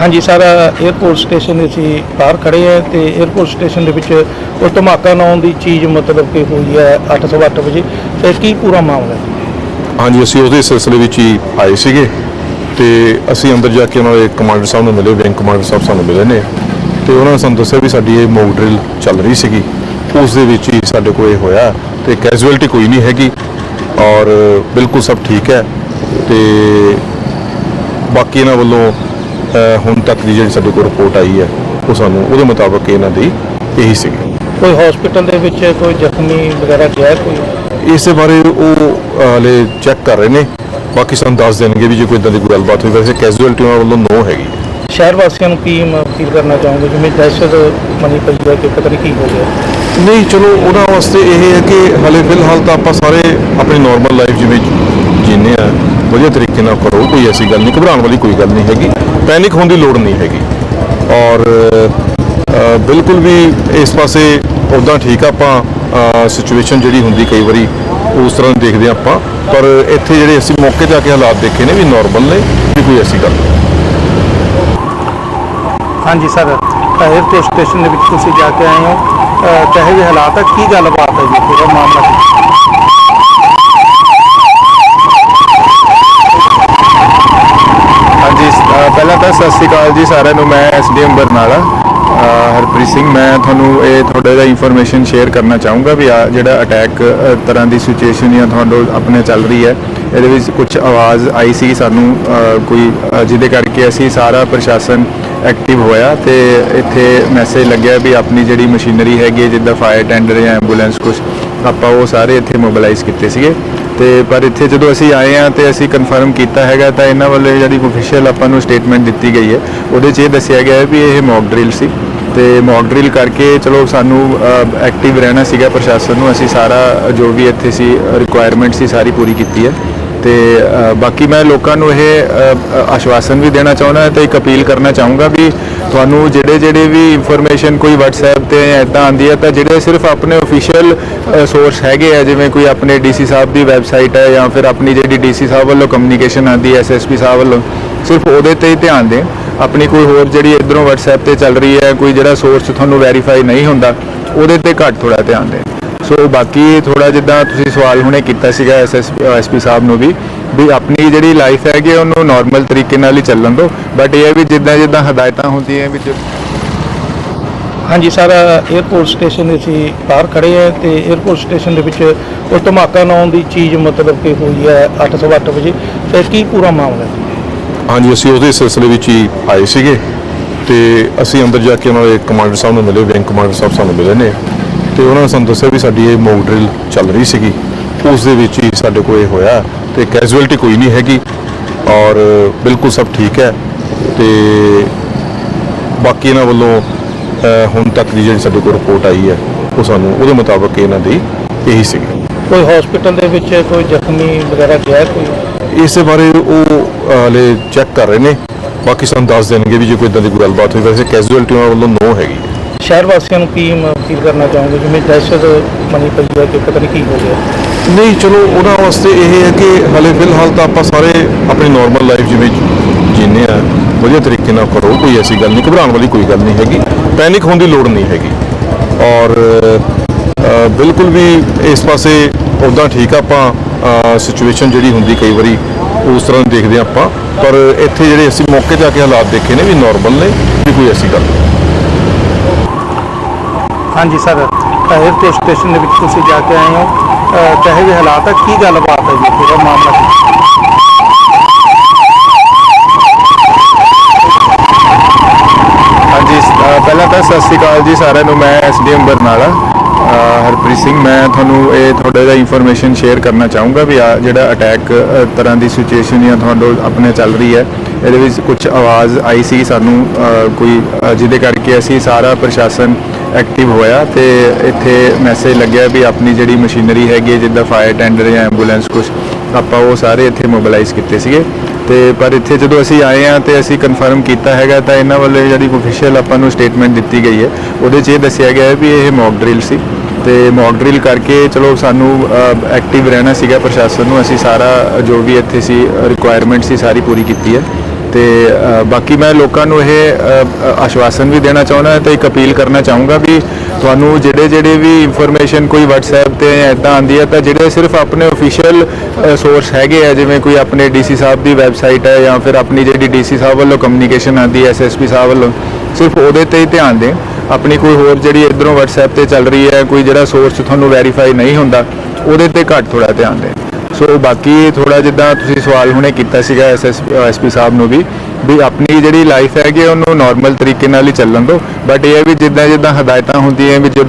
ਹਾਂਜੀ sir airport station ਦੇ ਅਸੀਂ ਬਾਹਰ ਖੜੇ ਆ ਤੇ ਏਅਰਪੋਰਟ ਸਟੇਸ਼ਨ ਦੇ ਵਿੱਚ ਉਹ ਧਮਾਕਾ ਲਾਉਣ ਦੀ ਚੀਜ਼ ਮਤਲਬ ਕਿ ਹੋਈ ਹੈ 8:08 ਵਜੇ। ਤੇ ਕੀ ਪੂਰਾ ਮਾਮਲਾ ਹੈ? ਹਾਂਜੀ, ਅਸੀਂ ਉਹਦੇ ਸਿਲਸਿਲੇ ਵਿੱਚ ਹੀ ਆਏ ਸੀਗੇ ਤੇ ਅਸੀਂ ਅੰਦਰ ਜਾ ਕੇ ਉਹਨਾਂ ਦੇ ਕਮਾਂਡਰ ਸਾਹਿਬ ਨੂੰ ਮਿਲੇ ਵਿੰਗ ਕਮਾਂਡਰ ਸਾਹਿਬ ਸਾਨੂੰ ਮਿਲੇ ਨੇ ਤੇ ਉਹਨਾਂ ਨੇ ਸਾਨੂੰ ਦੱਸਿਆ ਵੀ ਸਾਡੀ ਇਹ ਮੋਕ ਡਰਿਲ ਚੱਲ ਰਹੀ ਸੀਗੀ। ਉਸ ਦੇ ਵਿੱਚ ਹੀ ਸਾਡੇ ਕੋਲ ਇਹ ਹੋਇਆ ਤੇ ਕੈਜੂਅਲਟੀ ਕੋਈ ਨਹੀਂ ਹੈਗੀ ਔਰ ਬਿਲਕੁਲ ਸਭ ਠੀਕ ਹੈ ਤੇ ਬਾਕੀ ਇਹਨਾਂ ਵੱਲੋਂ ਹੁਣ ਤੱਕ ਦੀ ਜਿਹੜੀ ਸਾਡੇ ਕੋਲ ਰਿਪੋਰਟ ਆਈ ਹੈ ਉਹ ਸਾਨੂੰ ਉਹਦੇ ਮੁਤਾਬਕ ਇਹਨਾਂ ਦੀ ਇਹੀ ਸੀਗੀ। ਕੋਈ ਹਸਪੀਟਲ ਦੇ ਵਿੱਚ ਕੋਈ ਜ਼ਖਮੀ ਵਗੈਰਾ ਗਿਆ ਕੋਈ? ਇਸੇ ਬਾਰੇ ਉਹ ਹਲੇ ਚੈੱਕ ਕਰ ਰਹੇ ਨੇ। ਬਾਕੀ ਸਾਨੂੰ ਦੱਸ ਦੇਣਗੇ ਵੀ ਜੇ ਕੋਈ ਇਦਾਂ ਦੀ ਕੋਈ ਗੱਲਬਾਤ ਹੋਈ ਵੈਸੇ ਕੈਜੂਅਲਟੀ ਉਹਨਾਂ ਵੱਲੋਂ ਨੋ ਹੈਗੀ। ਸ਼ਹਿਰ ਵਾਸੀਆਂ ਨੂੰ ਕੀ ਅਪੀਲ ਕਰਨਾ ਚਾਹੋਗੇ? ਜਿਵੇਂ ਦਹਿਸ਼ਤ ਮਨੀ ਪਈ ਹੈ ਕਿ ਪਤਾ ਨਹੀਂ ਕੀ ਹੋ ਗਿਆ। ਨਹੀਂ ਚਲੋ ਉਹਨਾਂ ਵਾਸਤੇ ਇਹ ਹੈ ਕਿ ਹਲੇ ਫਿਲਹਾਲ ਤਾਂ ਆਪਾਂ ਸਾਰੇ ਆਪਣੀ ਨਾਰਮਲ ਲਾਈਫ ਜਿਵੇਂ ਜੀਨੇ ਆ ਵਧੀਆ ਤਰੀਕੇ ਨਾਲ ਕਰੋ ਕੋਈ ਐਸੀ ਗੱਲ ਨਹੀਂ ਘਬਰਾਉਣ ਵਾਲੀ ਕੋਈ ਗੱਲ ਨਹੀਂ ਹੈਗੀ। ਪੈਨਿਕ ਹੋਣ ਦੀ ਲੋੜ ਨਹੀਂ ਹੈਗੀ। ਔਰ ਬਿਲਕੁਲ ਵੀ ਇਸ ਪਾਸੇ ਉਦਾਂ ਠੀਕ ਆਪਾਂ ਸਿਚੁਏਸ਼ਨ ਜਿਹੜੀ ਹੁੰਦੀ ਕਈ ਵਾਰੀ ਉਸ ਤਰ੍ਹਾਂ ਦੇਖਦੇ ਹਾਂ ਆਪਾਂ। ਪਰ ਇੱਥੇ ਜਿਹੜੇ ਅਸੀਂ ਮੌਕੇ ਜਾ ਕੇ ਹਾਲਾਤ ਦੇਖੇ ਨੇ ਵੀ ਨਾਰਮਲ ਨੇ, ਵੀ ਕੋਈ ਐਸੀ ਗੱਲ ਨਹੀਂ। ਹਾਂਜੀ ਸਰ 에어ਪੋਰਟ ਸਟੇਸ਼ਨ ਦੇ ਵਿੱਚ ਤੁਸੀਂ ਜਾ ਕੇ ਆਏ ਹੋ। ਅਹ ਕਹੇ ਜਿਹੇ ਹਾਲਾਤ ਹੈ ਕੀ ਗੱਲਬਾਤ ਹੈ ਜੀ? ਪੂਰਾ ਮਾਮਲਾ ਹਾਂਜੀ ਅ, ਪਹਿਲਾਂ ਤਾਂ ਸਤਿ ਸ਼੍ਰੀ ਅਕਾਲ ਜੀ ਸਾਰਿਆਂ ਨੂੰ ਮੈਂ ਐਸਡੀਐਮ ਬਰਨਾਲਾ ਹਰਪ੍ਰੀਤ ਸਿੰਘ, ਮੈਂ ਤੁਹਾਨੂੰ ਇਹ ਤੁਹਾਡੇ ਦਾ ਇਨਫੋਰਮੇਸ਼ਨ ਸ਼ੇਅਰ ਕਰਨਾ ਚਾਹੂੰਗਾ ਵੀ ਆ ਜਿਹੜਾ ਅਟੈਕ ਤਰ੍ਹਾਂ ਦੀ ਸਿਚੁਏਸ਼ਨ ਜਾਂ ਤੁਹਾਡੇ ਆਪਣੇ ਚੱਲ ਰਹੀ ਹੈ, ਇਹਦੇ ਵਿੱਚ ਕੁਝ ਆਵਾਜ਼ ਆਈ ਸੀ ਸਾਨੂੰ ਕੋਈ ਜਿਹਦੇ ਕਰਕੇ ਅਸੀਂ ਸਾਰਾ ਪ੍ਰਸ਼ਾਸਨ ਐਕਟਿਵ ਹੋਇਆ ਤੇ ਇੱਥੇ ਮੈਸੇਜ ਲੱਗਿਆ ਵੀ ਆਪਣੀ ਜਿਹੜੀ ਮਸ਼ੀਨਰੀ ਹੈਗੀ ਹੈ, ਜਿੱਦਾਂ ਫਾਇਰ ਟੈਂਡਰ ਜਾਂ ਐਂਬੂਲੈਂਸ ਕੁਝ ਆਪਾਂ ਉਹ ਸਾਰੇ ਇੱਥੇ ਮੋਬਿਲਾਈਜ਼ ਕੀਤੇ ਸੀਗੇ। ਤੇ ਪਰ ਇੱਥੇ ਜਦੋਂ ਅਸੀਂ ਆਏ ਆ ਤੇ ਅਸੀਂ ਕਨਫਰਮ ਕੀਤਾ ਹੈਗਾ ਤਾਂ ਇਹਨਾਂ ਵੱਲੋਂ ਜਿਹੜੀ ਅਫੀਸ਼ੀਅਲ ਆਪਾਂ ਨੂੰ ਸਟੇਟਮੈਂਟ ਦਿੱਤੀ ਗਈ ਹੈ। ਉਹਦੇ 'ਚ ਇਹ ਦੱਸਿਆ ਗਿਆ ਹੈ ਵੀ ਇਹ ਮੌਕ ਡਰਿਲ ਸੀ। ਤੇ ਮੌਕ ਡਰਿਲ ਕਰਕੇ ਚਲੋ ਸਾਨੂੰ ਐਕਟਿਵ ਰਹਿਣਾ ਸੀਗਾ। ਪ੍ਰਸ਼ਾਸਨ ਨੂੰ ਅਸੀਂ ਸਾਰਾ ਜੋ ਵੀ ਇੱਥੇ ਸੀ ਰਿਕੁਆਇਰਮੈਂਟ ਸੀ ਸਾਰੀ ਪੂਰੀ ਕੀਤੀ ਹੈ। ਤੇ ਬਾਕੀ ਮੈਂ ਲੋਕਾਂ ਨੂੰ ਇਹ ਆਸ਼ਵਾਸਨ ਵੀ ਦੇਣਾ ਚਾਹੁੰਦਾ ਤੇ ਇੱਕ ਅਪੀਲ ਕਰਨਾ ਚਾਹੂੰਗਾ ਵੀ ਤੁਹਾਨੂੰ ਜਿਹੜੇ ਜਿਹੜੇ ਵੀ ਇਨਫੋਰਮੇਸ਼ਨ ਕੋਈ WhatsApp ਤੇ ਇਦਾਂ ਆਉਂਦੀ ਹੈ ਤਾਂ ਜਿਹੜੇ ਸਿਰਫ ਆਪਣੇ ਅਫੀਸ਼ੀਅਲ ਸੋਰਸ ਹੈਗੇ ਆ, ਜਿਵੇਂ ਕੋਈ ਆਪਣੇ ਡੀਸੀ ਸਾਹਿਬ ਦੀ ਵੈਬਸਾਈਟ ਹੈ ਜਾਂ ਫਿਰ ਆਪਣੀ ਜਿਹੜੀ ਡੀਸੀ ਸਾਹਿਬ ਵੱਲੋਂ ਕਮਿਊਨੀਕੇਸ਼ਨ ਆਉਂਦੀ ਹੈ ਐਸਐਸਪੀ ਸਾਹਿਬ ਵੱਲੋਂ, ਸਿਰਫ ਉਹਦੇ ਤੇ ਹੀ ਧਿਆਨ ਦੇਣ। ਆਪਣੀ ਕੋਈ ਹੋਰ ਜਿਹੜੀ ਇਧਰੋਂ WhatsApp ਤੇ ਚੱਲ ਰਹੀ ਹੈ, ਕੋਈ ਜਿਹੜਾ ਸੋਰਸ ਤੁਹਾਨੂੰ ਵੈਰੀਫਾਈ ਨਹੀਂ ਹੁੰਦਾ, ਉਹਦੇ ਤੇ ਘੱਟ ਥੋੜਾ ਧਿਆਨ ਦੇਣ। ਸੋ ਬਾਕੀ ਥੋੜਾ ਜਿੱਦਾਂ ਤੁਸੀਂ ਸਵਾਲ ਹੁਣੇ ਕੀਤਾ ਸੀਗਾ ਐਸਐਸਪੀ ਸਾਹਿਬ ਨੂੰ ਵੀ ਵੀ ਆਪਣੀ ਜਿਹੜੀ ਲਾਈਫ ਹੈਗੀ ਉਹਨੂੰ ਨਾਰਮਲ ਤਰੀਕੇ ਨਾਲ ਹੀ ਚੱਲਣ ਦਿਓ। ਬਟ ਇਹ ਵੀ ਜਿੱਦਾਂ ਜਿੱਦਾਂ ਹਦਾਇਤਾਂ ਹੁੰਦੀਆਂ ਵੀ ਹਾਂਜੀ ਸਰ 에어ਪੋਰਟ ਸਟੇਸ਼ਨ ਦੇ ਸੀ ਬਾਹਰ ਖੜੇ ਆ ਤੇ 에어ਪੋਰਟ ਸਟੇਸ਼ਨ ਦੇ ਵਿੱਚ ਉਹ ਧਮਾਕਾ ਲਾਉਣ ਦੀ ਚੀਜ਼ ਮਤਲਬ ਕਿ ਹੋਈ ਹੈ 8:08 ਵਜੇ। ਤੇ ਕੀ ਪੂਰਾ ਮਾਮਲਾ ਹਾਂਜੀ ਅਸੀਂ ਉਹਦੇ ਸਿਲਸਿਲੇ ਵਿੱਚ ਹੀ ਆਏ ਸੀਗੇ ਤੇ ਅਸੀਂ ਅੰਦਰ ਜਾ ਕੇ ਉਹਨਾਂ ਦੇ ਕਮਾਂਡਰ ਸਾਹਿਬ ਨੂੰ ਮਿਲੇ ਵਿੰਗ ਕਮਾਂਡਰ ਸਾਹਿਬ ਸਾਨੂੰ ਮਿਲੇ ਨੇ। ਤੇ ਉਹਨਾਂ ਨੇ ਸਾਨੂੰ ਦੱਸਿਆ ਵੀ ਸਾਡੀ ਇਹ ਮੌਕ ਡਰਿਲ ਚੱਲ ਰਹੀ ਸੀਗੀ। ਉਸ ਦੇ ਵਿੱਚ ਹੀ ਸਾਡੇ ਕੋਲ ਇਹ ਹੋਇਆ ਤੇ ਕੈਜੂਅਲਟੀ ਕੋਈ ਨਹੀਂ ਹੈਗੀ ਔਰ ਬਿਲਕੁਲ ਸਭ ਠੀਕ ਹੈ ਤੇ ਬਾਕੀ ਇਹਨਾਂ ਵੱਲੋਂ ਹੁਣ ਤੱਕ ਦੀ ਜਿਹੜੀ ਸਾਡੇ ਕੋਲ ਰਿਪੋਰਟ ਆਈ ਹੈ ਉਹ ਸਾਨੂੰ ਉਹਦੇ ਮੁਤਾਬਕ ਇਹਨਾਂ ਦੀ ਇਹੀ ਸੀਗੀ। ਕੋਈ ਹਸਪੀਟਲ ਦੇ ਵਿੱਚ ਕੋਈ ਜ਼ਖਮੀ ਵਗੈਰਾ ਗਿਆ ਕੋਈ? ਇਸੇ ਬਾਰੇ ਉਹ ਹਲੇ ਚੈੱਕ ਕਰ ਰਹੇ ਨੇ। ਬਾਕੀ ਸਾਨੂੰ ਦੱਸ ਦੇਣਗੇ ਵੀ ਜੇ ਕੋਈ ਇਦਾਂ ਦੀ ਕੋਈ ਗੱਲਬਾਤ ਹੋਈ ਵੈਸੇ ਕੈਜੂਅਲਟੀ ਉਹਨਾਂ ਵੱਲੋਂ ਨੋ ਹੈਗੀ। ਸ਼ਹਿਰ ਵਾਸੀਆਂ ਨੂੰ ਕੀ ਅਪੀਲ ਕਰਨਾ ਚਾਹੋਗੇ? ਜਿਵੇਂ ਦਹਿਸ਼ਤ ਮਨੀ ਪਈ ਹੈ ਕਿ ਪਤਾ ਨਹੀਂ ਕੀ ਹੋ ਗਿਆ। ਨਹੀਂ ਚਲੋ ਉਹਨਾਂ ਵਾਸਤੇ ਇਹ ਹੈ ਕਿ ਹਲੇ ਫਿਲਹਾਲ ਤਾਂ ਆਪਾਂ ਸਾਰੇ ਆਪਣੀ ਨਾਰਮਲ ਲਾਈਫ ਜਿਵੇਂ ਜੀਨੇ ਆ ਵਧੀਆ ਤਰੀਕੇ ਨਾਲ ਕਰੋ ਕੋਈ ਐਸੀ ਗੱਲ ਨਹੀਂ ਘਬਰਾਉਣ ਵਾਲੀ ਕੋਈ ਗੱਲ ਨਹੀਂ ਹੈਗੀ। ਪੈਨਿਕ ਹੋਣ ਦੀ ਲੋੜ ਨਹੀਂ ਹੈਗੀ। ਔਰ ਅ, ਬਿਲਕੁਲ ਵੀ ਇਸ ਪਾਸੇ ਉਦਾਂ ਠੀਕ ਆ ਆਪਾਂ ਸਿਚੁਏਸ਼ਨ ਜਿਹੜੀ ਹੁੰਦੀ ਕਈ ਵਾਰੀ ਉਸ ਤਰ੍ਹਾਂ ਦੇਖਦੇ ਹਾਂ ਆਪਾਂ। ਪਰ ਇੱਥੇ ਜਿਹੜੇ ਅਸੀਂ ਮੌਕੇ 'ਤੇ ਆ ਕੇ ਹਾਲਾਤ ਦੇਖੇ ਨੇ ਵੀ ਨਾਰਮਲ ਨੇ ਵੀ ਕੋਈ ਐਸੀ ਗੱਲ ਨਹੀਂ। ਹਾਂਜੀ ਸਰ 에어ਪੋਰਟ ਸਟੇਸ਼ਨ ਦੇ ਵਿੱਚ ਤੁਸੀਂ ਜਾ ਕੇ ਆਏ ਹੋ। ਕਹੇ ਜਿਹੇ ਹਾਲਾਤ ਹੈ ਕੀ ਗੱਲਬਾਤ ਹੈ ਜੀ ਪੂਰਾ ਮਾਮਲਾ? ਹਾਂਜੀ ਅ, ਪਹਿਲਾਂ ਤਾਂ ਸਤਿ ਸ਼੍ਰੀ ਅਕਾਲ ਜੀ ਸਾਰਿਆਂ ਨੂੰ ਮੈਂ ਐਸਡੀਐਮ ਬਰਨਾਲਾ। ਅ, ਹਰਪ੍ਰੀਤ ਸਿੰਘ ਮੈਂ ਤੁਹਾਨੂੰ ਇਹ ਤੁਹਾਡੇ ਦਾ ਇਨਫੋਰਮੇਸ਼ਨ ਸ਼ੇਅਰ ਕਰਨਾ ਚਾਹੂੰਗਾ ਵੀ ਆ ਜਿਹੜਾ ਅਟੈਕ ਤਰ੍ਹਾਂ ਦੀ ਸਿਚੁਏਸ਼ਨ ਜਾਂ ਤੁਹਾਡੇ ਆਪਣੇ ਚੱਲ ਰਹੀ ਹੈ ਇਹਦੇ ਵਿੱਚ ਕੁਝ ਆਵਾਜ਼ ਆਈ ਸੀ ਸਾਨੂੰ ਅ, ਕੋਈ ਅ, ਜਿਹਦੇ ਕਰਕੇ ਅਸੀਂ ਸਾਰਾ ਪ੍ਰਸ਼ਾਸਨ ਐਕਟਿਵ ਹੋਇਆ ਤੇ ਇੱਥੇ ਮੈਸੇਜ ਲੱਗਿਆ ਵੀ ਆਪਣੀ ਜਿਹੜੀ ਮਸ਼ੀਨਰੀ ਹੈਗੀ ਹੈ, ਜਿੱਦਾਂ ਫਾਇਰ ਟੈਂਡਰ ਜਾਂ ਐਂਬੂਲੈਂਸ ਕੁਝ ਆਪਾਂ ਉਹ ਸਾਰੇ ਇੱਥੇ ਮੋਬਿਲਾਈਜ਼ ਕੀਤੇ ਸੀਗੇ। ਤੇ ਪਰ ਇੱਥੇ ਜਦੋਂ ਅਸੀਂ ਆਏ ਆ ਤੇ ਅਸੀਂ ਕਨਫਰਮ ਕੀਤਾ ਹੈਗਾ ਤਾਂ ਇਹਨਾਂ ਵੱਲੋਂ ਜਿਹੜੀ ਅਫੀਸ਼ੀਅਲ ਆਪਾਂ ਨੂੰ ਸਟੇਟਮੈਂਟ ਦਿੱਤੀ ਗਈ ਹੈ। ਉਹਦੇ 'ਚ ਇਹ ਦੱਸਿਆ ਗਿਆ ਹੈ ਵੀ ਇਹ ਮੌਕ ਡਰਿਲ ਸੀ। ਤੇ ਮੌਕ ਡਰਿਲ ਕਰਕੇ ਚਲੋ ਸਾਨੂੰ ਐਕਟਿਵ ਰਹਿਣਾ ਸੀਗਾ ਪ੍ਰਸ਼ਾਸਨ ਨੂੰ। ਅਸੀਂ ਸਾਰਾ ਜੋ ਵੀ ਇੱਥੇ ਸੀ ਰਿਕੁਆਇਰਮੈਂਟ ਸੀ ਸਾਰੀ ਪੂਰੀ ਕੀਤੀ ਹੈ। ਤੇ ਬਾਕੀ ਮੈਂ ਲੋਕਾਂ ਨੂੰ ਇਹ ਆਸ਼ਵਾਸਨ ਵੀ ਦੇਣਾ ਚਾਹੁੰਦਾ ਤੇ ਇੱਕ ਅਪੀਲ ਕਰਨਾ ਚਾਹੂੰਗਾ ਵੀ ਤੁਹਾਨੂੰ ਜਿਹੜੇ ਜਿਹੜੇ ਵੀ ਇਨਫੋਰਮੇਸ਼ਨ ਕੋਈ WhatsApp ਤੇ ਇਦਾਂ ਆਉਂਦੀ ਹੈ ਤਾਂ ਜਿਹੜੇ ਸਿਰਫ ਆਪਣੇ ਅਫੀਸ਼ੀਅਲ ਸੋਰਸ ਹੈਗੇ ਆ, ਜਿਵੇਂ ਕੋਈ ਆਪਣੇ ਡੀਸੀ ਸਾਹਿਬ ਦੀ ਵੈਬਸਾਈਟ ਹੈ ਜਾਂ ਫਿਰ ਆਪਣੀ ਜਿਹੜੀ ਡੀਸੀ ਸਾਹਿਬ ਵੱਲੋਂ ਕਮਿਊਨੀਕੇਸ਼ਨ ਆਉਂਦੀ ਹੈ ਐਸਐਸਪੀ ਸਾਹਿਬ ਵੱਲੋਂ, ਸਿਰਫ ਉਹਦੇ ਤੇ ਹੀ ਧਿਆਨ ਦੇਣ। ਆਪਣੀ ਕੋਈ ਹੋਰ ਜਿਹੜੀ ਇਧਰੋਂ WhatsApp ਤੇ ਚੱਲ ਰਹੀ ਹੈ, ਕੋਈ ਜਿਹੜਾ ਸੋਰਸ ਤੁਹਾਨੂੰ ਵੈਰੀਫਾਈ ਨਹੀਂ ਹੁੰਦਾ, ਉਹਦੇ ਤੇ ਘੱਟ ਥੋੜਾ ਧਿਆਨ ਦੇਣ। ਸੋ ਬਾਕੀ ਥੋੜਾ ਜਿੱਦਾਂ ਤੁਸੀਂ ਸਵਾਲ ਹੁਣੇ ਕੀਤਾ ਸੀਗਾ ਐਸਐਸ ਐਸਪੀ ਸਾਹਿਬ ਨੂੰ ਵੀ ਵੀ ਆਪਣੀ ਜਿਹੜੀ ਲਾਈਫ ਹੈਗੀ ਉਹਨੂੰ ਨਾਰਮਲ ਤਰੀਕੇ ਨਾਲ ਹੀ ਚੱਲਣ ਦਿਓ। ਬਟ ਇਹ ਹੈ ਵੀ ਜਿੱਦਾਂ ਜਿੱਦਾਂ ਹਦਾਇਤਾਂ ਹੁੰਦੀਆਂ ਵੀ ਜਦੋਂ